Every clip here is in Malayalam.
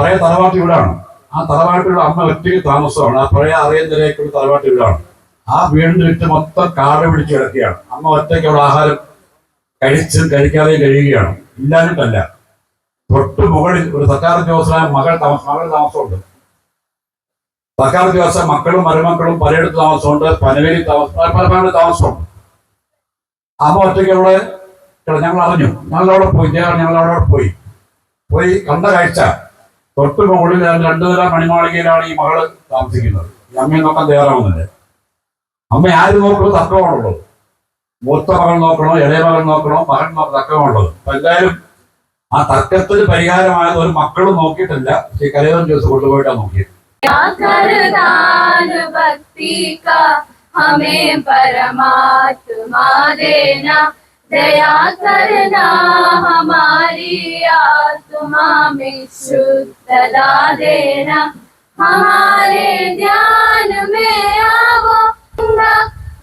പഴയ തറവാട്ട് വീടാണ്. ആ തറവാട്ടിലുള്ള അമ്മ ഒറ്റയ്ക്ക് താമസമാണ്. ആ പഴയ അറിയന്തരേക്കുള്ള തറവാട്ട് വീടാണ്. ആ വീടിന്റെ വിറ്റ് മൊത്തം കാട് പിടിച്ച് കിടക്കുകയാണ്. അമ്മ ഒറ്റയ്ക്ക് അവിടെ ആഹാരം കഴിച്ച് കഴിക്കാതെ കഴിയുകയാണ്. ഇല്ലാഞ്ഞിട്ടല്ല. തൊട്ട് മുകളിൽ ഒരു സർക്കാർ ഉദ്യോഗസ്ഥനായ മകൾ താമസം മകൾ താമസമുണ്ട്. സർക്കാർ ഉദ്യോഗസ്ഥ മക്കളും മരുമക്കളും പലയിടത്ത് താമസമുണ്ട്. പനവേലി താമസം പല പല താമസമുണ്ട്. അമ്മ ഒറ്റയ്ക്ക് അവിടെ ഞങ്ങൾ അറിഞ്ഞു. ഞങ്ങൾ അവിടെ പോയി ഞങ്ങൾ അവിടെ പോയി. പോയി കണ്ട കാഴ്ച. തൊട്ട് മുകളിൽ രണ്ടു നില പണിമാളികയിലാണ് ഈ മകൾ താമസിക്കുന്നത്. ഈ അമ്മയെ നോക്കാൻ തയ്യാറാവുന്നില്ല. അമ്മ ആര് നോക്കണോ തക്കമാണുള്ളത്. മൂത്ത മകൾ നോക്കണോ ഇളയ മകൾ നോക്കണോ മകൻ തക്കമാണുള്ളത്. അപ്പൊ എന്തായാലും ആ തർക്കത്തിന് പരിഹാരമായത് ഒരു മക്കളും നോക്കിയിട്ടില്ല. പക്ഷേ കലയോൻ ജ്യൂസ് കൊണ്ടുപോയിട്ടാ നോക്കിയത്. ഭക്തി കാ ഹമേ പരമാത്മാ का हमें परमात्मा देना दया करना हमारी आत्मा में शुद्धता देना हमारे ध्यान में आवो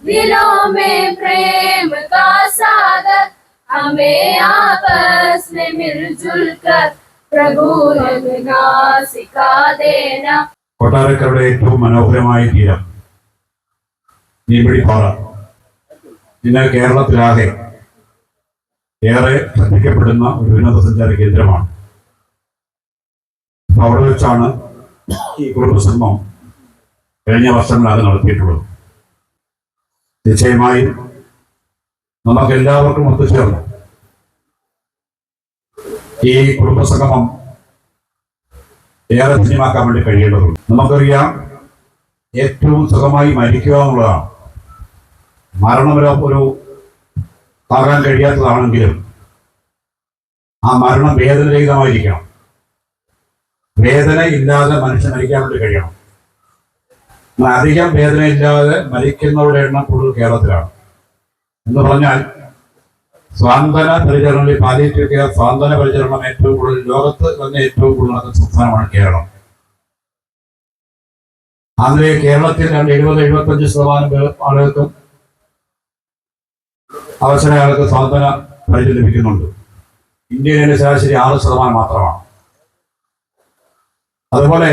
दिलों में प्रेम का सागर हमें आपस में मिलजुल कर प्रभु रंगना सिखा देना കൊട്ടാരക്കരുടെ ഏറ്റവും മനോഹരമായ തീരം നീമ്പടിപ്പാറ ഇന്ന് കേരളത്തിലാകെ ഏറെ ശ്രദ്ധിക്കപ്പെടുന്ന ഒരു വിനോദസഞ്ചാര കേന്ദ്രമാണ്. അവിടെ വെച്ചാണ് ഈ കുടുംബസംഭവം കഴിഞ്ഞ വർഷങ്ങളാണ് നടത്തിയിട്ടുള്ളത്. നിശ്ചയമായും നമുക്ക് എല്ലാവർക്കും ഒത്തുചേർന്ന്. ഈ കുടുംബസംഗമം ഏറെ സിനിമാക്കാൻ വേണ്ടി കഴിയേണ്ടതുണ്ട്. നമുക്കറിയാം ഏറ്റവും സുഖമായി മരിക്കുക എന്നുള്ളതാണ്. മരണം ഒരു ആകാൻ കഴിയാത്തതാണെങ്കിലും ആ മരണം വേദനരഹിതമായിരിക്കണം. വേദന ഇല്ലാതെ മനുഷ്യൻ മരിക്കാൻ വേണ്ടി കഴിയണം. അധികം വേദന ഇല്ലാതെ മരിക്കുന്നവരുടെ എണ്ണം കൂടുതൽ കേരളത്തിലാണ്. എന്ന് പറഞ്ഞാൽ സ്വാന്തന പരിചരണം പാലിയേറ്റീവ് കെയർ സ്വാന്തന പരിചരണം ഏറ്റവും കൂടുതൽ ലോകത്ത് തന്നെ ഏറ്റവും കൂടുതൽ നടക്കുന്ന സംസ്ഥാനമാണ് കേരളം. അതിലെ കേരളത്തിൽ രണ്ട് എഴുപത് എഴുപത്തഞ്ച് ശതമാനം പേർ ആളുകൾക്കും അവസരങ്ങൾക്ക് സാന്ത്വന പരിചയം ലഭിക്കുന്നുണ്ട് ഇന്ത്യയിലെ ശരാശരി ആറ് ശതമാനം മാത്രമാണ്. അതുപോലെ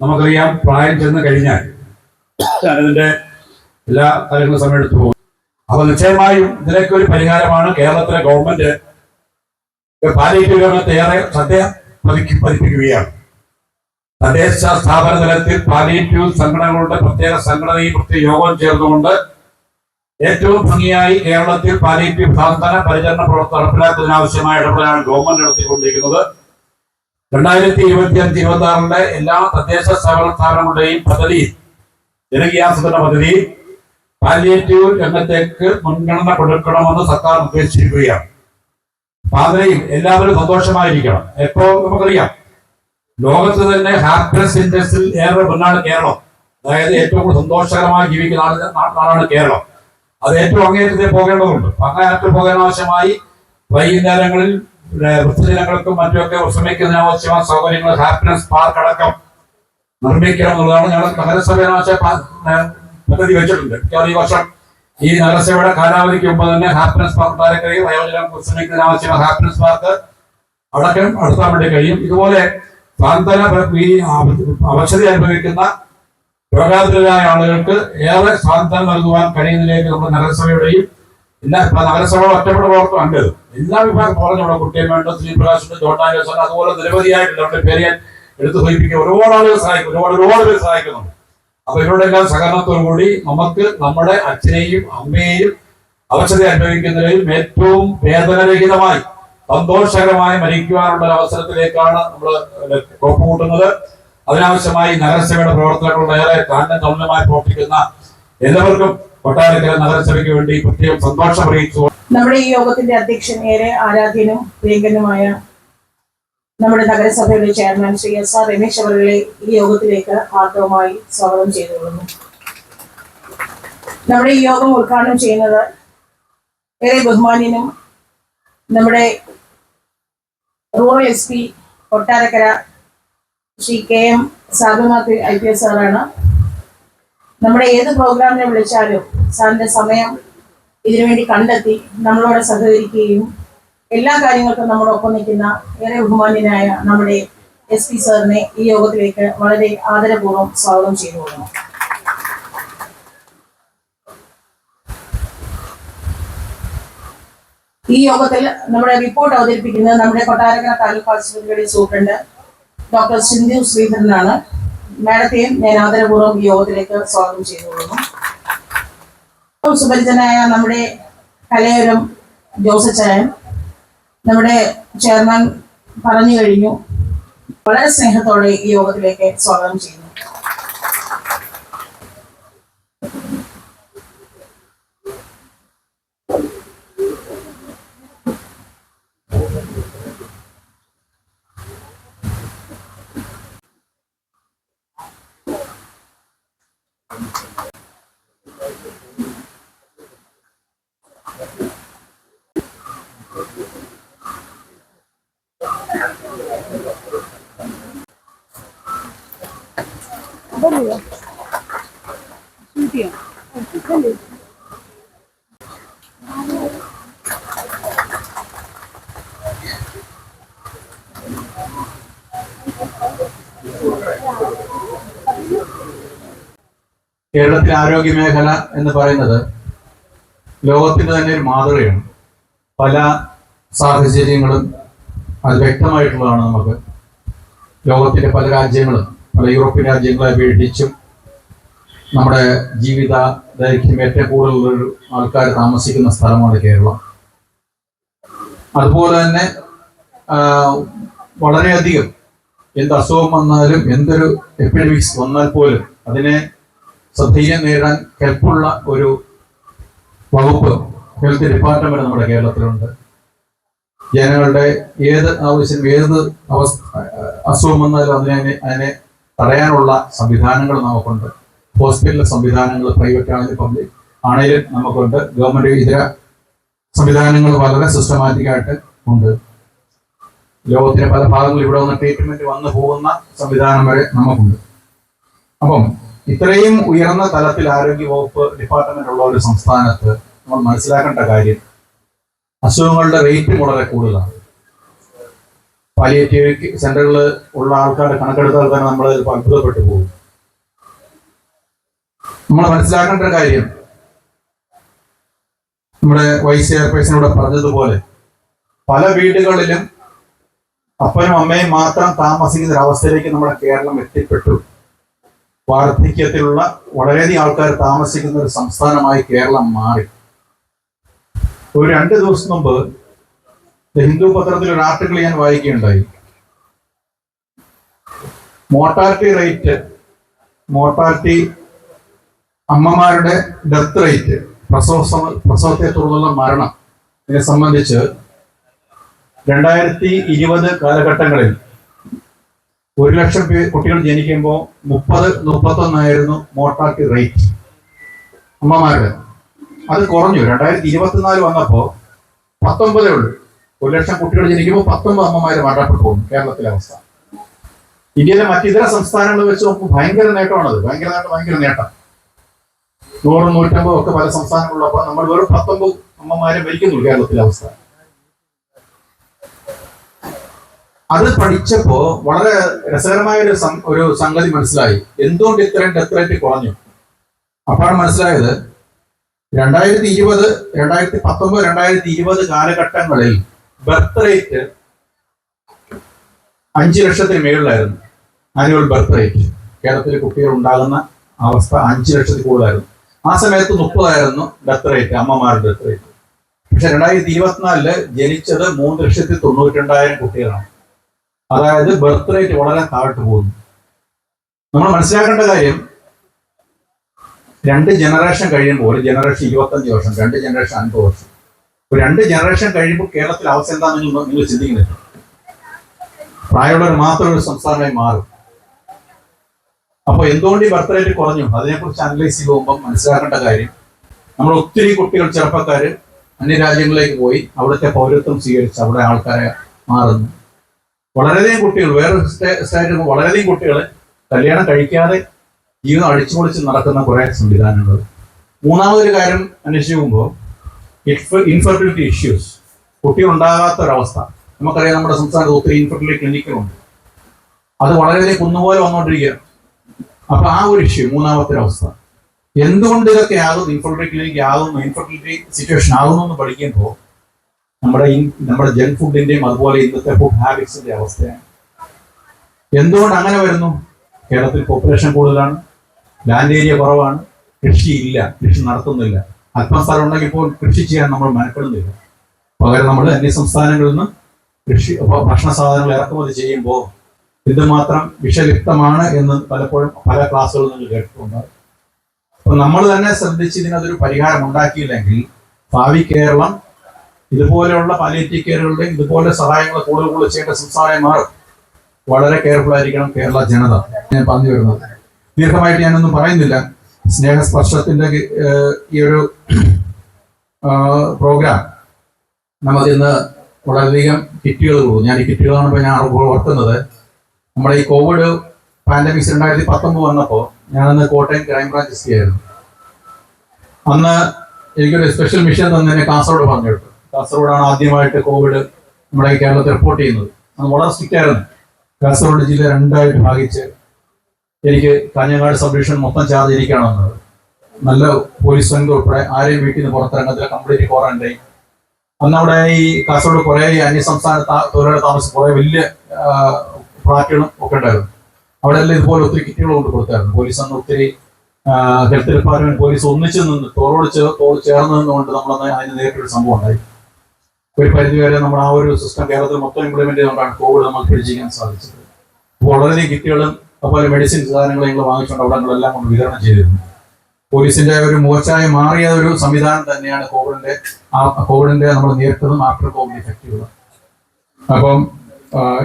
നമുക്കറിയാം പ്രായം ചെന്ന് കഴിഞ്ഞാൽ ഞാനിതിന്റെ എല്ലാ കാര്യങ്ങളും സമയം എടുത്തു പോകും. അപ്പൊ നിശ്ചയമായും ഇതിനൊക്കെ ഒരു പരിഹാരമാണ് കേരളത്തിലെ ഗവൺമെന്റ് പാലിയേറ്റീവ് ഏറെ ശ്രദ്ധ പതിക്കി പതിപ്പിക്കുകയാണ്. തദ്ദേശ സ്ഥാപന തലത്തിൽ പാലിയേറ്റീവ് സംഘടനകളുടെ പ്രത്യേക സംഘടനയും പ്രത്യേക യോഗം ചേർന്നുകൊണ്ട് ഏറ്റവും ഭംഗിയായി കേരളത്തിൽ പാലിയേറ്റീവ് സാന്ത്വന പരിചരണ പ്രവർത്തനം നടപ്പിലാക്കുന്നതിനാവശ്യമായ ഇടപെടലാണ് ഗവൺമെന്റ് നടത്തിക്കൊണ്ടിരിക്കുന്നത്. രണ്ടായിരത്തി ഇരുപത്തി അഞ്ച് ഇരുപത്തി ആറിലെ എല്ലാ തദ്ദേശ സ്ഥാപന സ്ഥാപനങ്ങളുടെയും പദ്ധതി ജനകീയാസൂത്രണ പദ്ധതി പാലിയേറ്റീവ് രംഗത്തേക്ക് മുൻഗണന കൊടുക്കണമെന്ന് സർക്കാർ നിർദ്ദേശിച്ചിരിക്കുകയാണ്. അതിനെയും എല്ലാവരും സന്തോഷമായിരിക്കണം. എപ്പോ നമുക്കറിയാം ലോകത്ത് തന്നെ ഹാപ്പിനെസ് ഇൻഡെക്സിൽ ഏറെ മുന്നാണ് കേരളം. അതായത് ഏറ്റവും കൂടുതൽ സന്തോഷകരമായി ജീവിക്കുന്ന നാടാണ് കേരളം. അത് ഏറ്റവും അങ്ങേറ്റത്തെ പോകേണ്ടതുണ്ട്. അപ്പൊ അങ്ങേയറ്റം പോകാൻ ആവശ്യമായി വൈകുന്നേരങ്ങളിൽ വൃദ്ധജനങ്ങൾക്കും മറ്റുമൊക്കെ വിശ്രമിക്കുന്നതിന് ആവശ്യമായ സൗകര്യങ്ങൾ ഹാപ്പിനെസ് പാർക്ക് അടക്കം നിർമ്മിക്കണം എന്നുള്ളതാണ് ഞങ്ങൾ നഗരസഭ പദ്ധതി വെച്ചിട്ടുണ്ട്. ഈ വർഷം ഈ നഗരസഭയുടെ കാലാവധിക്ക് മുമ്പ് തന്നെ ഹാപ്പിനെസ് പാർക്ക് താരക്കരയിൽ വയോജനം വിശ്രമിക്കുന്നതിന് ആവശ്യമായ ഹാപ്പിനെസ് പാർക്ക് അടക്കം നടത്താൻ വേണ്ടി കഴിയും. ഇതുപോലെ സാന്ത്വന അവശത അനുഭവിക്കുന്ന രോഗാതുരായ ആളുകൾക്ക് ഏറെ സാന്ത്വനം നൽകുവാൻ കഴിയുന്നതിലേക്ക് നമ്മുടെ നഗരസഭയുടെയും എല്ലാ ഇപ്പൊ നഗരസഭ ഒറ്റപ്പെട്ട പ്രവർത്തനം അല്ലത് എല്ലാ വിഭാഗം പറഞ്ഞുള്ള കുട്ടിയമ്മയുണ്ട് ശ്രീപ്രകാശുണ്ട് ജോട്ടാൻ അതുപോലെ നിരവധിയായിട്ടുണ്ട് അവരുടെ പേര് ഞാൻ എടുത്തു സൂചിപ്പിക്കുക ഒരുപാട് ആളുകൾ സഹായിക്കും. ഒരുപാട് ഒരുപാട് പേര് സഹായിക്കുന്നുണ്ട്. അപ്പൊ ഇവരുടെ എല്ലാം സഹകരണത്തോടു കൂടി നമുക്ക് നമ്മുടെ അച്ഛനെയും അമ്മയെയും അവശത അനുഭവിക്കുന്നതിൽ ഏറ്റവും വേദനരഹിതമായി സന്തോഷകരമായി മരിക്കുവാനുള്ള അവസരത്തിലേക്കാണ് നമ്മൾ കോപ്പ് അതിനാവശ്യമായി നഗരസഭയുടെ പ്രവർത്തനങ്ങളുടെ ഏറെ താണ്ഡം തൗല്യമായി പ്രവർത്തിക്കുന്ന എല്ലാവർക്കും കൊട്ടാരക്കര നഗരസഭയ്ക്ക് വേണ്ടി പ്രത്യേകം സന്തോഷം അറിയിച്ചു. നമ്മുടെ ഈ യോഗത്തിന്റെ അധ്യക്ഷൻ ഏറെ ആരാധ്യനും പ്രിയങ്കനുമായ നമ്മുടെ നഗരസഭയുടെ chairman Shri S R Ramesh അവരുടെ ഈ യോഗത്തിലേക്ക് ആർദ്രവുമായി സ്വാഗതം ചെയ്തുകൊള്ളുന്നു. നമ്മുടെ ഈ യോഗം ഉദ്ഘാടനം ചെയ്യുന്നത് ഏറെ ബഹുമാന്യനും നമ്മുടെ rural S P Kottarakkara Shri K M Sabunath I P S സാറാണ്. നമ്മുടെ ഏത് പ്രോഗ്രാമിനെ വിളിച്ചാലും സാറിന്റെ സമയം ഇതിനുവേണ്ടി കണ്ടെത്തി നമ്മളോട് സഹകരിക്കുകയും എല്ലാ കാര്യങ്ങൾക്കും നമ്മളൊപ്പം നിൽക്കുന്ന ഏറെ ബഹുമാന്യനായ നമ്മുടെ എസ് പി സാറിനെ ഈ യോഗത്തിലേക്ക് വളരെ ആദരപൂർവം സ്വാഗതം ചെയ്തു കൊള്ളുന്നു ഈ യോഗത്തിൽ നമ്മുടെ റിപ്പോർട്ട് അവതരിപ്പിക്കുന്നത് നമ്മുടെ കൊട്ടാരക്കര താലൂക്ക് ആശുപത്രിയുടെ സൂപ്രണ്ട് ഡോക്ടർ സിന്ധു ശ്രീധരനാണ്. മാഡത്തെയും ഞാൻ ആദരപൂർവം ഈ യോഗത്തിലേക്ക് സ്വാഗതം ചെയ്തു കൊള്ളുന്നു ഏറ്റവും സുപരിചിതനായ നമ്മുടെ കലയോരം ജോസച്ചായൻ നമ്മുടെ ചെയർമാൻ പറഞ്ഞു കഴിഞ്ഞു. വളരെ സ്നേഹത്തോടെ ഈ യോഗത്തിലേക്ക് സ്വാഗതം ചെയ്യുന്നു. കേരളത്തിലെ ആരോഗ്യ മേഖല എന്ന് പറയുന്നത് ലോകത്തിന് തന്നെ ഒരു മാതൃകയാണ്. പല സാഹചര്യങ്ങളും അത് വ്യക്തമായിട്ടുള്ളതാണ് നമുക്ക്. ലോകത്തിന്റെ പല രാജ്യങ്ങളും പല യൂറോപ്യൻ രാജ്യങ്ങളെ അപേക്ഷിച്ചും നമ്മുടെ ജീവിത ദൈർഘ്യം ഏറ്റവും കൂടുതലുള്ള ആൾക്കാർ താമസിക്കുന്ന സ്ഥലമാണ് കേരളം. അതുപോലെ തന്നെ വളരെയധികം എന്ത് അസുഖം വന്നാലും എന്തൊരു എപ്പിഡമിക്സ് വന്നാൽ പോലും അതിനെ സധൈര്യം നേടാൻ ഹെൽപ്പുള്ള ഒരു വകുപ്പ് ഹെൽത്ത് ഡിപ്പാർട്ട്മെന്റ് നമ്മുടെ കേരളത്തിലുണ്ട്. ജനങ്ങളുടെ ഏത് ആവശ്യം ഏത് അവസ്ഥ അസുഖം വന്നാലും അതിനെ അതിനെ തടയാനുള്ള സംവിധാനങ്ങൾ നമുക്കുണ്ട്. ഹോസ്പിറ്റൽ സംവിധാനങ്ങൾ പ്രൈവറ്റ് ആണെങ്കിലും പബ്ലിക് ആണെങ്കിലും നമുക്കുണ്ട്. ഗവൺമെന്റ് ഇതര സംവിധാനങ്ങൾ വളരെ സിസ്റ്റമാറ്റിക് ആയിട്ട് ഉണ്ട്. ലോകത്തിന്റെ പല ഭാഗങ്ങളിൽ ഇവിടെ വന്ന് ട്രീറ്റ്മെന്റ് വന്നു പോകുന്ന സംവിധാനം വരെ നമുക്കുണ്ട്. അപ്പം ഇത്രയും ഉയർന്ന തലത്തിൽ ആരോഗ്യ വകുപ്പ് ഡിപ്പാർട്ട്മെന്റ് ഉള്ള ഒരു സംസ്ഥാനത്ത് നമ്മൾ മനസ്സിലാക്കേണ്ട കാര്യം അസുഖങ്ങളുടെ റേറ്റ് വളരെ കൂടുതലാണ്. പാലിയേറ്റീവ് സെന്ററുകളിൽ ഉള്ള ആൾക്കാരുടെ കണക്കെടുത്താൽ തന്നെ നമ്മൾ അത്ഭുതപ്പെട്ടു പോകും. നമ്മൾ മനസ്സിലാക്കേണ്ട ഒരു കാര്യം നമ്മുടെ വൈസ് ചെയർപേഴ്സണോട് പറഞ്ഞതുപോലെ പല വീടുകളിലും അപ്പനും അമ്മയും മാത്രം താമസിക്കുന്ന ഒരു അവസ്ഥയിലേക്ക് നമ്മുടെ കേരളം എത്തിപ്പെട്ടു. വാർദ്ധക്യത്തിലുള്ള വളരെയധികം ആൾക്കാർ താമസിക്കുന്ന ഒരു സംസ്ഥാനമായി കേരളം മാറി. ഒരു രണ്ട് ദിവസം മുമ്പ് ഹിന്ദു പത്രത്തിൽ ഒരു ആർട്ടിക്കിൾ ഞാൻ വായിക്കുകയുണ്ടായി. മോർട്ടാലിറ്റി റേറ്റ് മോർട്ടാലിറ്റി അമ്മമാരുടെ ഡെത്ത് റേറ്റ് പ്രസവ പ്രസവത്തെ തുടർന്നുള്ള മരണം ഇതിനെ സംബന്ധിച്ച് രണ്ടായിരത്തി ഇരുപത് കാലഘട്ടങ്ങളിൽ ഒരു ലക്ഷം കുട്ടികൾ ജനിക്കുമ്പോൾ മുപ്പത് മുപ്പത്തൊന്നായിരുന്നു മോർട്ടാലിറ്റി റേറ്റ് അമ്മമാരുടെ. അത് കുറഞ്ഞു. രണ്ടായിരത്തി ഇരുപത്തിനാല് വന്നപ്പോൾ പത്തൊമ്പതേ ഉള്ളൂ. ഒരു ലക്ഷം കുട്ടികൾ ജനിക്കുമ്പോൾ പത്തൊമ്പത് അമ്മമാര് മരണപ്പെട്ടു പോകും കേരളത്തിലെ അവസ്ഥ. ഇന്ത്യയിലെ മറ്റിതര സംസ്ഥാനങ്ങൾ വെച്ച് നോക്കുമ്പോൾ ഭയങ്കര നേട്ടമാണത്. ഭയങ്കര നേട്ടം ഭയങ്കര നേട്ടം. നൂറും നൂറ്റമ്പതും ഒക്കെ പല സംസ്ഥാനങ്ങളിലുള്ളപ്പോൾ നമ്മൾ വെറും പത്തൊമ്പത് അമ്മമാരെ മരിക്കുന്നുള്ളൂ കേരളത്തിലെ അവസ്ഥ. അത് പഠിച്ചപ്പോ വളരെ രസകരമായ ഒരു ഒരു സംഗതി മനസ്സിലായി. എന്തുകൊണ്ട് ഇത്രയും ഡെത്ത് റേറ്റ് കുറഞ്ഞു? അപ്പോഴാണ് മനസ്സിലായത് രണ്ടായിരത്തി ഇരുപത് രണ്ടായിരത്തി പത്തൊമ്പത് രണ്ടായിരത്തി ഇരുപത് കാലഘട്ടങ്ങളിൽ ബർത്ത് റേറ്റ് അഞ്ച് ലക്ഷത്തിന് മേളിലായിരുന്നു. ആനുവൽ ബർത്ത് റേറ്റ് കേരളത്തിലെ കുട്ടികൾ ഉണ്ടാകുന്ന അവസ്ഥ അഞ്ച് ലക്ഷത്തിൽ കൂടുതലായിരുന്നു. ആ സമയത്ത് മുപ്പതായിരുന്നു ബർത്ത് റേറ്റ് അമ്മമാരുടെ ബർത്ത് റേറ്റ് പക്ഷെ രണ്ടായിരത്തി ഇരുപത്തിനാലിൽ ജനിച്ചത് മൂന്ന് ലക്ഷത്തി തൊണ്ണൂറ്റി രണ്ടായിരം കുട്ടികളാണ്. അതായത് ബർത്ത് റേറ്റ് വളരെ താഴ്ത്തു പോകുന്നു. നമ്മൾ മനസ്സിലാക്കേണ്ട കാര്യം രണ്ട് ജനറേഷൻ കഴിയുമ്പോൾ ഒരു ജനറേഷൻ ഇരുപത്തഞ്ച് വർഷം രണ്ട് ജനറേഷൻ അൻപത് വർഷം. രണ്ട് ജനറേഷൻ കഴിയുമ്പോൾ കേരളത്തിൽ അവസ്ഥ എന്താണെന്ന് നിങ്ങൾ ചിന്തിക്കുന്നില്ല പ്രായമുള്ളവർ മാത്രം ഒരു സംസ്ഥാനമായി മാറും. അപ്പോൾ എന്തുകൊണ്ട് ഈ ബർത്ത് റേറ്റ് കുറഞ്ഞു? അതിനെക്കുറിച്ച് അനലൈസ് ചെയ്ത് പോകുമ്പോൾ മനസ്സിലാക്കേണ്ട കാര്യം നമ്മൾ ഒത്തിരി കുട്ടികൾ ചെറുപ്പക്കാർ അന്യരാജ്യങ്ങളിലേക്ക് പോയി അവിടുത്തെ പൗരത്വം സ്വീകരിച്ച് അവിടെ ആൾക്കാരെ മാറുന്നു. വളരെയധികം കുട്ടികൾ വേറെ സ്റ്റേറ്റ് വളരെയധികം കുട്ടികൾ കല്യാണം കഴിക്കാതെ ജീവിതം അടിച്ചുപൊളിച്ച് നടക്കുന്ന കുറെ സംവിധാനങ്ങൾ. മൂന്നാമതൊരു കാര്യം അന്വേഷിക്കുമ്പോൾ ഇൻഫെർട്ടിലിറ്റി ഇഷ്യൂസ് കുട്ടി ഉണ്ടാകാത്ത ഒരവസ്ഥ നമുക്കറിയാം നമ്മുടെ സംസ്ഥാനത്ത് ഒത്തിരി ഇൻഫെർട്ടിലിറ്റി ക്ലിനിക്കുകളുണ്ട് അത് വളരെയധികം കുന്നുപോലെ വന്നുകൊണ്ടിരിക്കുകയാണ്. അപ്പൊ ആ ഒരു ഇഷ്യൂ മൂന്നാമത്തെ അവസ്ഥ എന്തുകൊണ്ട് ഇതൊക്കെ ആകുന്നു ഇൻഫെർട്ടിലിറ്റിയിലേക്ക് ആകുന്നു ഇൻഫെർട്ടിലിറ്റി സിറ്റുവേഷൻ ആകുന്നു എന്ന് പഠിക്കുമ്പോൾ നമ്മുടെ നമ്മുടെ ജങ്ക് ഫുഡിന്റെയും അതുപോലെ ഇന്നത്തെ ഫുഡ് ഹാബിറ്റ്സിന്റെ അവസ്ഥയാണ്. എന്തുകൊണ്ട് അങ്ങനെ വരുന്നു? കേരളത്തിൽ പോപ്പുലേഷൻ കൂടുതലാണ്. ലാൻഡ് ഏരിയ കുറവാണ് കൃഷി ഇല്ല കൃഷി നടത്തുന്നില്ല. അല്പം ഉണ്ടെങ്കിൽ പോലും കൃഷി ചെയ്യാൻ നമ്മൾ മനപ്പെടുന്നില്ല. പകരം നമ്മൾ അന്യ സംസ്ഥാനങ്ങളിൽ നിന്ന് കൃഷി ഭക്ഷണ സാധനങ്ങൾ ഇറക്കുമതി ചെയ്യുമ്പോൾ ഇതുമാത്രം വിഷലിപ്തമാണ് എന്ന് പലപ്പോഴും പല ക്ലാസ്സുകളിൽ നിന്ന് കേട്ടിട്ടുണ്ട്. അപ്പൊ നമ്മൾ തന്നെ ശ്രദ്ധിച്ച് ഇതിനതൊരു പരിഹാരം ഉണ്ടാക്കിയില്ലെങ്കിൽ ഭാവി കേരളം ഇതുപോലെയുള്ള പാലിയേറ്റീവ് കെയറുകളുടെയും ഇതുപോലെ സഹായങ്ങൾ കൂടുതൽ കൂടുതൽ ചെയ്യേണ്ട സംസ്ഥാനമായി മാറും. വളരെ കെയർഫുൾ ആയിരിക്കണം കേരള ജനത. ഞാൻ പറഞ്ഞു വരുന്നത്. ദീർഘമായിട്ട് ഞാനൊന്നും പറയുന്നില്ല. സ്നേഹസ്പർശത്തിന്റെ ഈ ഒരു പ്രോഗ്രാം നമുക്കിന്ന് വളരെയധികം കിറ്റുകൾ കൊടുക്കും ഞാൻ ഈ കിറ്റുകൾ കാണുമ്പോൾ ഞാൻ ഓർക്കുന്നത് നമ്മുടെ ഈ കോവിഡ് പാൻഡമിക്സ് രണ്ടായിരത്തി പത്തൊമ്പത് വന്നപ്പോൾ ഞാനന്ന് കോട്ടയം ക്രൈംബ്രാഞ്ച് എസ് ആയിരുന്നു അന്ന് എനിക്കൊരു സ്പെഷ്യൽ മിഷൻ തന്നെ കാസർഗോഡ് പങ്കെടുത്തു കാസർഗോഡാണ് ആദ്യമായിട്ട് കോവിഡ് നമ്മുടെ കേരളത്തിൽ റിപ്പോർട്ട് ചെയ്യുന്നത്. അന്ന് വളരെ സ്ട്രിക്റ്റ് ആയിരുന്നു. കാസർഗോഡ് ജില്ല രണ്ടായിട്ട് ഭാഗിച്ച് എനിക്ക് കാഞ്ഞങ്ങാട് സബ് ഡിവിഷൻ മൊത്തം ചാർജ് ഇരിക്കണമെന്നത് നല്ല പോലീസ് സംഘം ഉൾപ്പെടെ ആരെയും വീട്ടിൽ നിന്ന് പുറത്തിറങ്ങത്തില്ല. കംപ്ലീറ്റ് ക്വാറന്റൈൻ അന്ന് അവിടെ ഈ കാസർഗോഡ് കുറെ അന്യസംസ്ഥാന തൊഴിലാളി താമസം കുറെ വലിയ ഫ്ലാറ്റുകളും ഒക്കെ ഉണ്ടായിരുന്നു. അവിടെ എല്ലാം ഇതുപോലെ ഒത്തിരി കിറ്റുകൾ കൊണ്ട് കൊടുത്തായിരുന്നു. പോലീസ് അന്ന് ഒത്തിരി ഹെൽത്ത് ഡിപ്പാർട്ട്മെന്റ് പോലീസ് ഒന്നിച്ച് നിന്ന് തോറോട് ചേ- ചേർന്ന് നിന്നുകൊണ്ട് നമ്മളന്ന് അതിന് നേരിട്ടൊരു സംഭവം ഉണ്ടായി. ഒരു പരിധിവരെ നമ്മൾ ആ ഒരു സിസ്റ്റം കേരളത്തിൽ മൊത്തം ഇംപ്ലിമെന്റ് ചെയ്തുകൊണ്ടാണ് കോവിഡ് നമ്മൾ പിടിച്ചിരിക്കാൻ സാധിച്ചത്. വളരെയധികം കിറ്റുകളും അതുപോലെ മെഡിസിൻ സാധനങ്ങൾ ഞങ്ങൾ വാങ്ങിച്ചുകൊണ്ട് അവിടെ ഞങ്ങളെല്ലാം കൊണ്ട് വിതരണം ചെയ്തിരുന്നു. പോലീസിന്റെ ഒരു മോശമായി മാറിയ ഒരു സംവിധാനം തന്നെയാണ് കോവിഡിന്റെ കോവിഡിന്റെ നമ്മൾ നേരിട്ടതും ആഫ്റ്റർ കോവിഡ് ഇഫക്റ്റുകൾ അപ്പം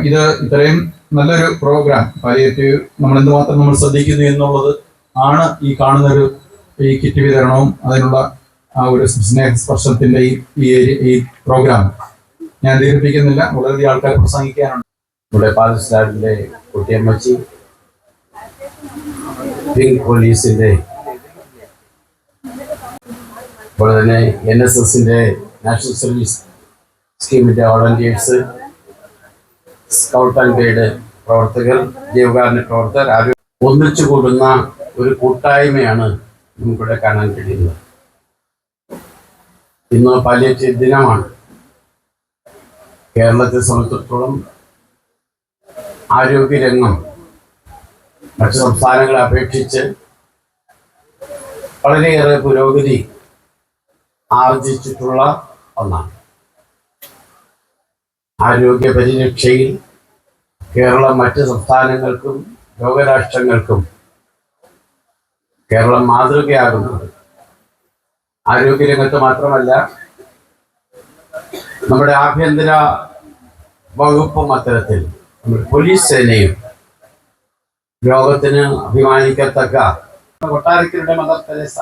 ഇത് ഇത്രയും നല്ലൊരു പ്രോഗ്രാം പാലിയേറ്റീവ് നമ്മൾ എന്തുമാത്രം നമ്മൾ ശ്രദ്ധിക്കുന്നു എന്നുള്ളത് ആണ് ഈ കാണുന്ന ഒരു ഈ കിറ്റ് വിതരണവും അതിനുള്ള ആ ഒരു സ്നേഹസ്പർശത്തിന്റെ ഈ ഈ പ്രോഗ്രാം ഞാൻ ദീർഘിപ്പിക്കുന്നില്ല. വളരെയധികം ആൾക്കാർ പ്രസംഗിക്കാനുണ്ട്. നമ്മുടെ പാലസ്റ്റാറിന്റെ കുട്ടിയമ്മച്ചി പിങ്ക് പോലീസിന്റെ അതുപോലെ തന്നെ എൻ എസ് എസിന്റെ നാഷണൽ സർവീസ് സ്കീമിന്റെ വോളണ്ടിയേഴ്സ് സ്കൗട്ട് ആൻഡ് ഗൈഡ് പ്രവർത്തകർ ജീവകാരുണ്യ പ്രവർത്തകർ ആരും ഒന്നിച്ചു കൂടുന്ന ഒരു കൂട്ടായ്മയാണ് നമുക്കിവിടെ കാണാൻ കഴിയുന്നത്. ഇന്ന് പാലിയേറ്റീവ് ദിനമാണ്. കേരളത്തെ സംബന്ധിച്ചിടത്തോളം ആരോഗ്യരംഗം മറ്റു സംസ്ഥാനങ്ങളെ അപേക്ഷിച്ച് വളരെയേറെ പുരോഗതി ആർജിച്ചിട്ടുള്ള ഒന്നാണ്. ആരോഗ്യ പരിരക്ഷയിൽ കേരളം മറ്റ് സംസ്ഥാനങ്ങൾക്കും ലോകരാഷ്ട്രങ്ങൾക്കും കേരളം മാതൃകയാകുന്നത് ആരോഗ്യരംഗത്ത് മാത്രമല്ല നമ്മുടെ ആഭ്യന്തര വകുപ്പും അത്തരത്തിൽ നമ്മുടെ പോലീസ് സേനയും ലോകത്തിന് അഭിമാനിക്കത്തക്ക. കൊട്ടാരക്കരുടെ മദർ തെരേസ.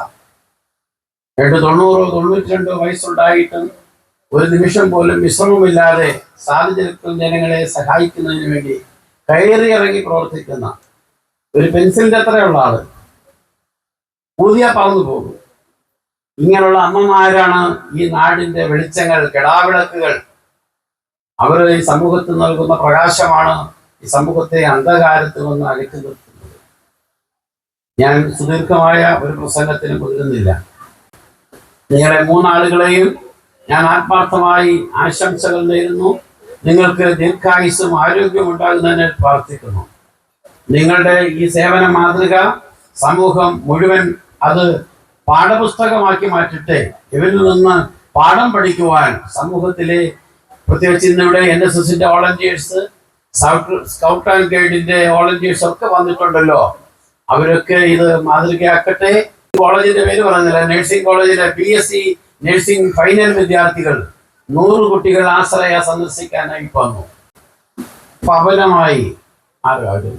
രണ്ട് തൊണ്ണൂറോ തൊണ്ണൂറ്റി രണ്ടോ വയസ്സുണ്ടായിട്ടും ഒരു നിമിഷം പോലും വിശ്രമമില്ലാതെ സാഹചര്യത്തിൽ ജനങ്ങളെ സഹായിക്കുന്നതിന് വേണ്ടി കയറി ഇറങ്ങി പ്രവർത്തിക്കുന്ന ഒരു പെൻസിലിന്റെ അത്രയുള്ള ആൾ. പുതിയ പറന്നു പോകും. ഇങ്ങനെയുള്ള അമ്മമാരാണ് ഈ നാടിന്റെ വെളിച്ചങ്ങൾ കെടാവിളക്കുകൾ അവർ ഈ സമൂഹത്തിൽ നൽകുന്ന പ്രകാശമാണ് ഈ സമൂഹത്തെ അന്ധകാരത്തിൽ നിന്ന് അകറ്റി നിർത്തുന്നത്. ഞാൻ സുദീർഘമായ ഒരു പ്രസംഗത്തിന് മുതിരുന്നില്ല. നിങ്ങളെ മൂന്നാളുകളെയും ഞാൻ ആത്മാർത്ഥമായി ആശംസകൾ നേരുന്നു. നിങ്ങൾക്ക് ദീർഘായുസും ആരോഗ്യവും ഉണ്ടാകുന്നതിന് പ്രാർത്ഥിക്കുന്നു. നിങ്ങളുടെ ഈ സേവന മാതൃക സമൂഹം മുഴുവൻ അത് പാഠപുസ്തകമാക്കി മാറ്റട്ടെ. ഇവരിൽ നിന്ന് പാഠം പഠിക്കുവാൻ സമൂഹത്തിലെ പ്രത്യേകിച്ച് ഇന്നിവിടെ എൻ എസ് എസിന്റെ വോളണ്ടിയേഴ്സ് സ്കൗട്ട് ആൻഡ് ഗൈഡിന്റെ വോളണ്ടിയേഴ്സ് ഒക്കെ വന്നിട്ടുണ്ടല്ലോ. അവരൊക്കെ ഇത് മാതൃകയാക്കട്ടെ. കോളേജിന്റെ പേര് പറഞ്ഞില്ല നഴ്സിംഗ് കോളേജിലെ P S C nursing final വിദ്യാർത്ഥികൾ നൂറ് കുട്ടികൾ ആശ്രയ സന്ദർശിക്കാനായി വന്നു. ഭവനമായി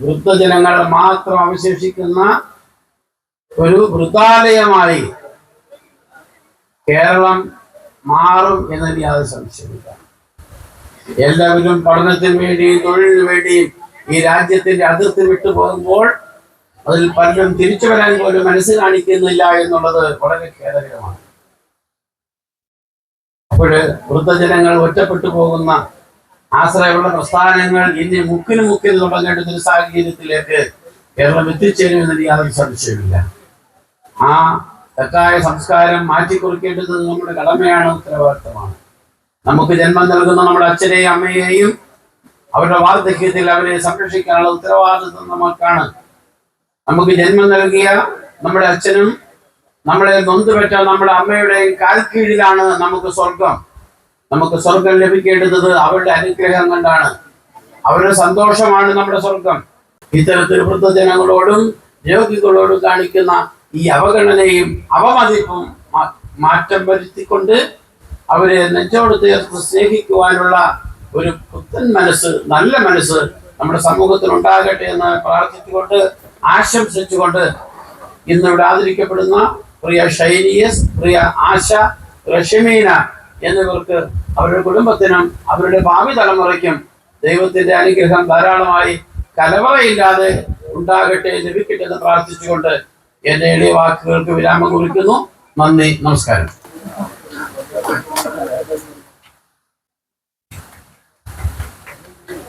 വൃദ്ധജനങ്ങൾ മാത്രം അവശേഷിക്കുന്ന ഒരു വൃദ്ധാലയമായി കേരളം മാറും എന്നതിന് യാതൊരു സംശയമില്ല എല്ലാവരും പഠനത്തിന് വേണ്ടിയും തൊഴിലിന് വേണ്ടിയും ഈ രാജ്യത്തിന്റെ അതിർത്തി വിട്ടു പോകുമ്പോൾ അതിൽ പലരും തിരിച്ചു വരാൻ പോലും മനസ്സ് കാണിക്കുന്നില്ല എന്നുള്ളത് വളരെ ഖേദകരമാണ്. അപ്പോൾ വൃദ്ധജനങ്ങൾ ഒറ്റപ്പെട്ടു പോകുന്ന ആശ്രയമുള്ള പ്രസ്ഥാനങ്ങൾ ഇനി മുക്കിന് മുക്കിന് തുടങ്ങേണ്ടുന്ന ഒരു സാഹചര്യത്തിലേക്ക് കേരളം എത്തിച്ചേരുമെന്നതിന് യാതൊരു സംശയമില്ല ആ തെറ്റായ സംസ്കാരം മാറ്റിക്കുറിക്കേണ്ടത് നമ്മുടെ കടമയാണ് ഉത്തരവാദിത്തമാണ്. നമുക്ക് ജന്മം നൽകുന്ന നമ്മുടെ അച്ഛനെയും അമ്മയെയും അവരുടെ വാർദ്ധക്യത്തിൽ അവരെ സംരക്ഷിക്കാനുള്ള ഉത്തരവാദിത്വം നമുക്കാണ്. നമുക്ക് ജന്മം നൽകിയ നമ്മുടെ അച്ഛനും നമ്മളെ നൊന്തുപെറ്റ നമ്മുടെ അമ്മയുടെയും കാൽ കീഴിലാണ് നമുക്ക് സ്വർഗം. നമുക്ക് സ്വർഗം ലഭിക്കേണ്ടത് അവരുടെ അനുഗ്രഹം കൊണ്ടാണ്. അവരുടെ സന്തോഷമാണ് നമ്മുടെ സ്വർഗം. ഇത്തരത്തിൽ വൃദ്ധജനങ്ങളോടും രോഗികളോടും കാണിക്കുന്ന ഈ അവഗണനയും അവമതിപ്പും മാറ്റം വരുത്തിക്കൊണ്ട് അവരെ നെഞ്ചോട് ചേർത്ത് സ്നേഹിക്കുവാനുള്ള ഒരു പുത്തൻ മനസ്സ് നല്ല മനസ്സ് നമ്മുടെ സമൂഹത്തിൽ ഉണ്ടാകട്ടെ എന്ന് പ്രാർത്ഥിച്ചുകൊണ്ട് ആശംസിച്ചുകൊണ്ട് ഇന്നിവിടെ ആദരിക്കപ്പെടുന്ന പ്രിയ ഷൈനിയസ് പ്രിയ ആശ പ്രിയ ഷെമീന എന്നിവർക്ക് അവരുടെ കുടുംബത്തിനും അവരുടെ ഭാവി തലമുറയ്ക്കും ദൈവത്തിന്റെ അനുഗ്രഹം ധാരാളമായി കലവറയില്ലാതെ ഉണ്ടാകട്ടെ ലഭിക്കട്ടെ എന്ന് പ്രാർത്ഥിച്ചുകൊണ്ട് എന്റെ എളിയ വാക്കുകൾക്ക് വിരാമം കുറിക്കുന്നു. നന്ദി നമസ്കാരം.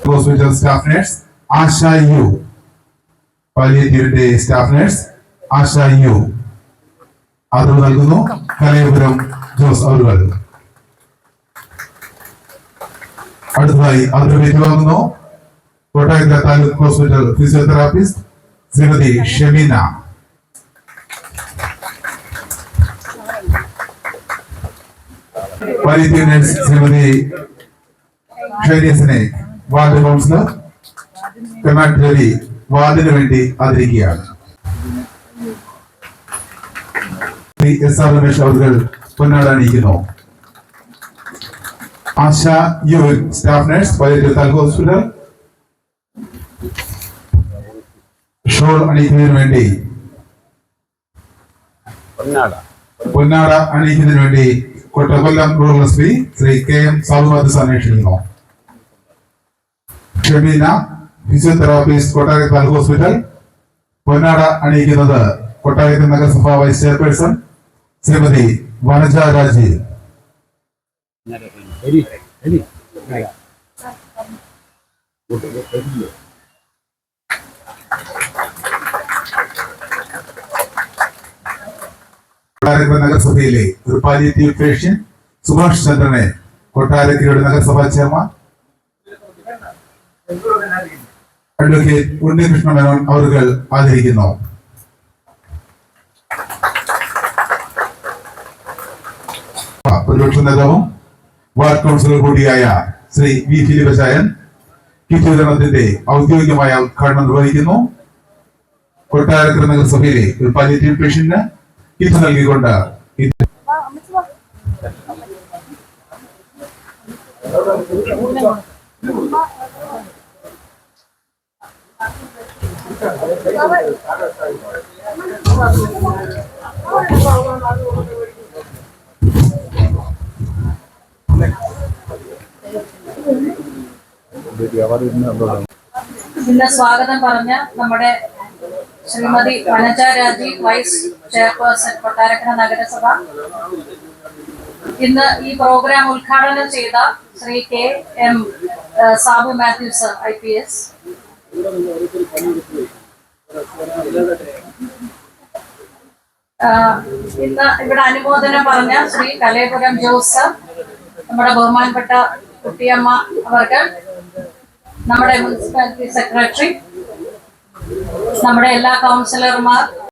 Hospital staff nurse Asha U പാലിയേറ്റീവിന്റെ staff nurse Asha U ആദരവ് നൽകുന്നു കലയപുരം ജോസ് അവറുകൾ അടുത്തതായി ആദരവ് ഏറ്റുവാങ്ങുന്നു കോട്ടയത്തെ taluk hospital physiotherapist Shrimati Shemeena. Palliative nurse Shrimati ഷൈനിയസിനെ ward councillor കർണാടകി വാർഡിന് വേണ്ടി ആദരിക്കുകയാണ്. എസ് ആർ രമേശ് അവർ പൊന്നാട് അണിയിക്കുന്നു. ആശ യു സ്റ്റാഫ് നഴ്സ് പതിനെട്ട് താലൂക്ക് ഹോസ്പിറ്റൽ. ഷോൾ അണിയിക്കുന്നതിന് വേണ്ടി പൊന്നാട. അണിയിക്കുന്നതിന് വേണ്ടി Kottakkollam rural S P Shri K M Sabumath അന്വേഷിക്കുന്നു ഷെമീന ഫിസിയോതെറാപ്പിസ്റ്റ് കൊട്ടാരക്കര താലൂക്ക് ഹോസ്പിറ്റൽ പൊന്നാട അണിയിക്കുന്നത് കൊട്ടാരക്കര നഗരസഭ വൈസ് ചെയർപേഴ്സൺ ശ്രീമതി വനജ രാജി. കൊട്ടാരക്കര നഗരസഭയിലെ ഒരു പാലിയേറ്റീവ് പേഷ്യൻ സുഭാഷ് ചന്ദ്രനെ കൊട്ടാരക്കരയുടെ നഗരസഭാ ചെയർമാൻ അഡ്വക്കേറ്റ് ഉണ്ണികൃഷ്ണ മേനോൻ അവരുകൾ ആദരിക്കുന്നു. പ്രതിപക്ഷ നേതാവും വാർഡ് കൗൺസിലർ കൂടിയായ ശ്രീ വി ഫിലിപ്പശായൻ കിറ്റ് വിതരണത്തിന്റെ ഔദ്യോഗികമായ ഉദ്ഘാടനം നിർവഹിക്കുന്നു. കൊട്ടാരക്കര നഗരസഭയിലെ ഒരു പാലിയേറ്റീവ് പേഷ്യന്റിന് കിറ്റ് നൽകിക്കൊണ്ട് ഇത് ഇന്ന് സ്വാഗതം പറഞ്ഞ നമ്മുടെ ശ്രീമതി വനജ രാജി വൈസ് ചെയർപേഴ്സൺ കൊട്ടാരക്കര നഗരസഭ. ഇന്ന് ഈ പ്രോഗ്രാം ഉദ്ഘാടനം ചെയ്ത Shri K M Sabu Mathews I P S. ഇന്ന് ഇവിടെ അനുമോദനം പറഞ്ഞ ശ്രീ കലേപുരം ജോസ് നമ്മുടെ ബഹുമാനപ്പെട്ട കുട്ടിയമ്മ അവർക്ക് നമ്മുടെ മുനിസിപ്പാലിറ്റി സെക്രട്ടറി നമ്മുടെ എല്ലാ കൗൺസിലർമാർ